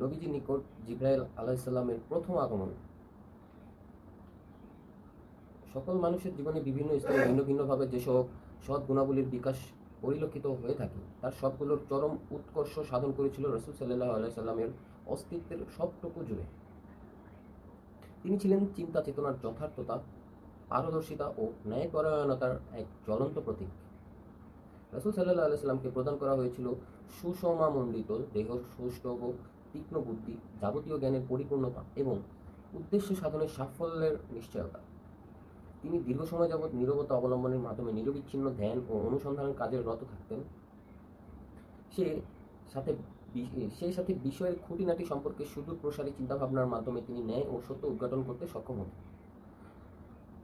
নবীজির নিকট জিব্রাইল আলাইসাল্লামের প্রথম আগমন। সকল মানুষের জীবনে বিভিন্ন স্তরে ভিন্ন ভিন্নভাবে যেসব সৎ গুণাবলীর বিকাশ পরিলক্ষিত হয়ে থাকে, তার সবগুলোর চরম উৎকর্ষ সাধন করেছিল রসুল সাল্লাহ আলাইসাল্লামের অস্তিত্বের সবটুকু জুড়ে। তিনি ছিলেন চিন্তা চেতনার যথার্থতা, পারদর্শিতা ও ন্যায়পরায়ণতার এক জ্বলন্ত প্রতীক। রসুল সাল্লাহ আলাইসাল্লামকে প্রদান করা হয়েছিল সুষমামণ্ডিত দেহ, সুষ্ঠ ও তীক্ষ্ণ বুদ্ধি, যাবতীয় জ্ঞানের পরিপূর্ণতা এবং উদ্দেশ্য সাধনের সাফল্যের নিশ্চয়তা। তিনি দীর্ঘ সময় যাবৎ নীরবতা অবলম্বনের মাধ্যমে নিরবিচ্ছিন্ন ধ্যান ও অনুসন্ধানের কাজের রত থাকতেন। সে সাথে সেই সাথে বিষয়ের খুঁটিনাটি সম্পর্কে সুদূর প্রসারী চিন্তাভাবনার মাধ্যমে তিনি ন্যায় ও সত্য উদ্ঘাটন করতে সক্ষম হন।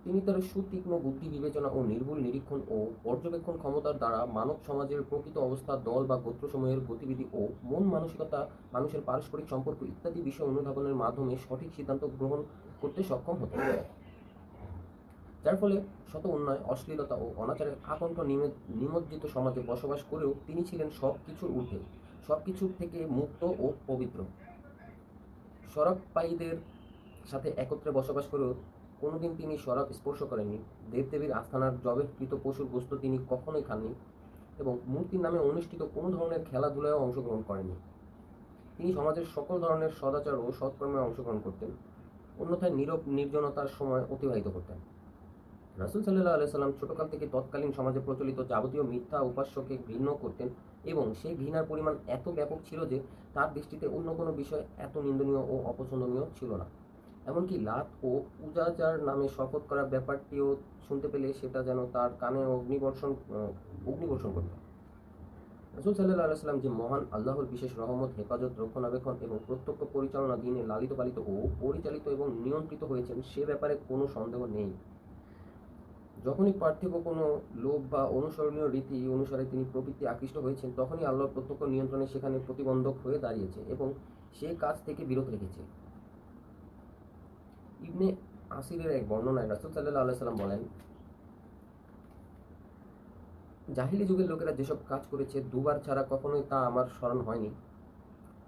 তিনি তার সুতীক্ষ্ণ বুদ্ধি বিবেচনা ও নির্ভুল নিরীক্ষণ ও পর্যবেক্ষণ ক্ষমতার দ্বারা মানব সমাজের প্রকৃত অবস্থা, দল বা গোত্রসমূহের গতিবিধি ও মন মানসিকতা, মানুষের পারস্পরিক সম্পর্ক ইত্যাদি বিষয় অনুধাবনের মাধ্যমে সঠিক সিদ্ধান্ত গ্রহণ করতে সক্ষম হতেন। যার ফলে শত উন্নয় অশ্লীলতা ও অনাচারের আকণ্ঠ নিমজ্জিত সমাজে বসবাস করেও তিনি ছিলেন সব কিছুর ঊর্ধ্বে সব কিছুর থেকে মুক্ত ও পবিত্র। শরাবপায়ীদের সাথে একত্রে বসবাস করেও কোনোদিন তিনি শরাব স্পর্শ করেননি। দেবদেবীর আস্থানার জবেকৃত পশুর গোস্ত তিনি কখনোই খাননি এবং মূর্তির নামে অনুষ্ঠিত কোনো ধরনের খেলাধুলায় অংশগ্রহণ করেননি। তিনি সমাজের সকল ধরনের সদাচার ও সৎকর্মে অংশগ্রহণ করতেন, অন্যথায় নীরব নির্জনতার সময় অতিবাহিত করতেন। রাসুল সাল্লাহ আলাই সাল্লাম ছোটকাল থেকে তৎকালীন সমাজে প্রচলিত যাবতীয় মিথ্যা উপাস্যকে ঘৃণ্য করতেন এবং সেই ঘৃণার পরিমাণ এত ব্যাপক ছিল যে তার দৃষ্টিতে অন্য কোনো বিষয় এত নিন্দনীয় ও অপছন্দনীয় ছিল না। এমনকি লাত ও উজাজার নামে শপথ করার ব্যাপারটিও শুনতে পেলে সেটা যেন তার কানে অগ্নিবর্ষণ অগ্নিবর্ষণ করত রসুল সাল্লাহ আলাইসাল্লাম যে মহান আল্লাহর বিশেষ রহমত, হেফাজত, রক্ষণাবেক্ষণ এবং প্রত্যক্ষ পরিচালনা দিনে লালিত, পালিত ও পরিচালিত এবং নিয়ন্ত্রিত হয়েছেন, সে ব্যাপারে কোনো সন্দেহ নেই। যখনই পার্থিব কোনো লোভ বা অনুসরণীয় রীতি অনুসারে তিনি প্রবৃত্তি আকৃষ্ট হয়েছেন, তখনই আল্লাহর প্রত্যক্ষ নিয়ন্ত্রণে সেখানে প্রতিবন্ধক হয়ে দাঁড়িয়েছে এবং সে কাজ থেকে বিরত রেখেছে। ইবনে আসিরের এক বর্ণনায় রাসুল সাল্লাহ আল্লাহ সাল্লাম বলেন, জাহিলি যুগের লোকেরা যেসব কাজ করেছে, দুবার ছাড়া কখনোই তা আমার স্মরণ হয়নি।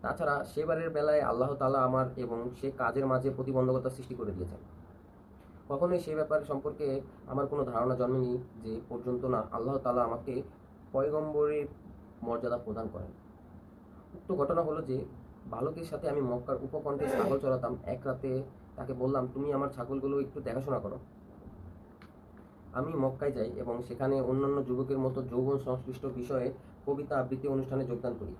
তাছাড়া সেবারের বেলায় আল্লাহ তালা আমার এবং সে কাজের মাঝে প্রতিবন্ধকতা সৃষ্টি করে দিয়েছেন। কখনোই সেই ব্যাপার সম্পর্কে আমার কোনো ধারণা জন্মেনি যে পর্যন্ত না আল্লাহ তালা আমাকে পয়গম্বরের মর্যাদা প্রদান করেন। উক্ত ঘটনা হলো যে বালকের সাথে আমি মক্কার উপকণ্ঠে ছাগল চড়াতাম। এক রাতে তাকে বললাম, তুমি আমার ছাগলগুলো একটু দেখাশোনা করো। আমি মক্কায় যাই এবং সেখানে অন্যান্য যুবকের মতো যৌবন সংশ্লিষ্ট বিষয়ে কবিতা আবৃত্তি অনুষ্ঠানে যোগদান করি।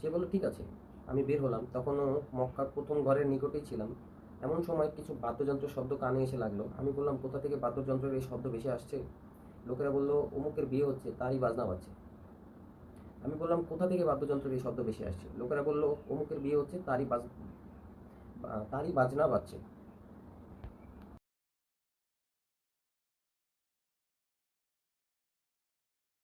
সে বলল, ঠিক আছে। আমি বের হলাম। তখনও মক্কার প্রথম ঘরের নিকটেই ছিলাম। এমন সময় কিছু বাদ্যযন্ত্রের শব্দ কানে এসে লাগল। আমি বললাম, কোথা থেকে বাদ্যযন্ত্রের এই শব্দ বেশি আসছে? লোকেরা বলল, অমুকের বিয়ে হচ্ছে, তারই বাজনা বাজছে। আমি বললাম, কোথা থেকে বাদ্যযন্ত্রের এই শব্দ বেশি আসছে? লোকেরা বলল, অমুকের বিয়ে হচ্ছে, তারই বাজ তারই বাজনা বাজছে।